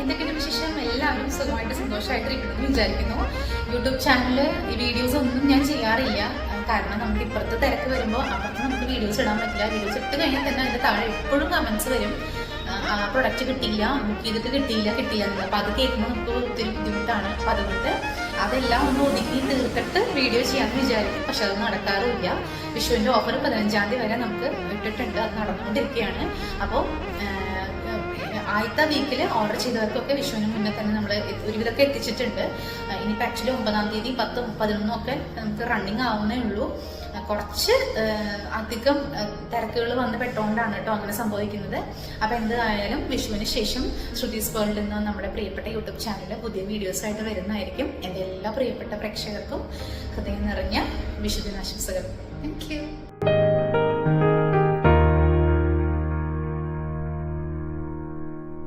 എന്തൊക്കെയാണ് വിശേഷം? എല്ലാവരും സുഖമായിട്ട് സന്തോഷമായിട്ടിരിക്കുന്നു വിചാരിക്കുന്നു. യൂട്യൂബ് ചാനലിൽ ഈ വീഡിയോസ് ഒന്നും ഞാൻ ചെയ്യാറില്ല. കാരണം നമുക്ക് ഇപ്പുറത്ത് തിരക്ക് വരുമ്പോൾ അപ്പുറത്ത് നമുക്ക് വീഡിയോസ് ഇടാൻ പറ്റില്ല. വീഡിയോസ് ഇട്ട് കഴിഞ്ഞാൽ തന്നെ അതിന്റെ താഴെ എപ്പോഴും കമൻസ് വരും. ആ, പ്രൊഡക്റ്റ് കിട്ടിയില്ല ബുക്ക് ചെയ്തിട്ട് കിട്ടിയില്ല കിട്ടിയില്ല എന്നുള്ളത് അപ്പോൾ അത് കേൾക്കുമ്പോൾ നമുക്ക് ഒത്തിരി ബുദ്ധിമുട്ടാണ്. അപ്പോൾ അതുകൊണ്ട് അതെല്ലാം ഒന്ന് ഒതുക്കി തീർത്തിട്ട് വീഡിയോ ചെയ്യാമെന്ന് വിചാരിക്കും. പക്ഷെ അത് നടക്കാറുമില്ല. വിഷുവിന്റെ ഓഫർ പതിനഞ്ചാം തീയതി വരെ നമുക്ക് ഇട്ടിട്ടുണ്ട്. അത് നടന്നുകൊണ്ടിരിക്കുകയാണ്. അപ്പോൾ ആദ്യത്തെ വീക്കിൽ ഓർഡർ ചെയ്തവർക്കൊക്കെ വിഷുവിന് മുന്നേ തന്നെ നമ്മൾ ഒരുവിധമൊക്കെ എത്തിച്ചിട്ടുണ്ട്. ഇനിയിപ്പോൾ ആക്ച്വലി ഒമ്പതാം തീയതി പത്തും പതിനൊന്നും ഒക്കെ നമുക്ക് റണ്ണിങ് ആവുന്നേ ഉള്ളൂ. കുറച്ച് അധികം തിരക്കുകൾ വന്ന് പെട്ടുകൊണ്ടാണ് കേട്ടോ അങ്ങനെ സംഭവിക്കുന്നത്. അപ്പം എന്തായാലും വിഷുവിന് ശേഷം ശ്രുതീസ് വേൾഡിൽ നിന്ന് നമ്മുടെ പ്രിയപ്പെട്ട യൂട്യൂബ് ചാനലിൽ പുതിയ വീഡിയോസ് ആയിട്ട് വരുന്നതായിരിക്കും. എന്റെ എല്ലാ പ്രിയപ്പെട്ട പ്രേക്ഷകർക്കും ഹൃദയം നിറഞ്ഞ വിഷുദിനാശംസകൾ. Thank you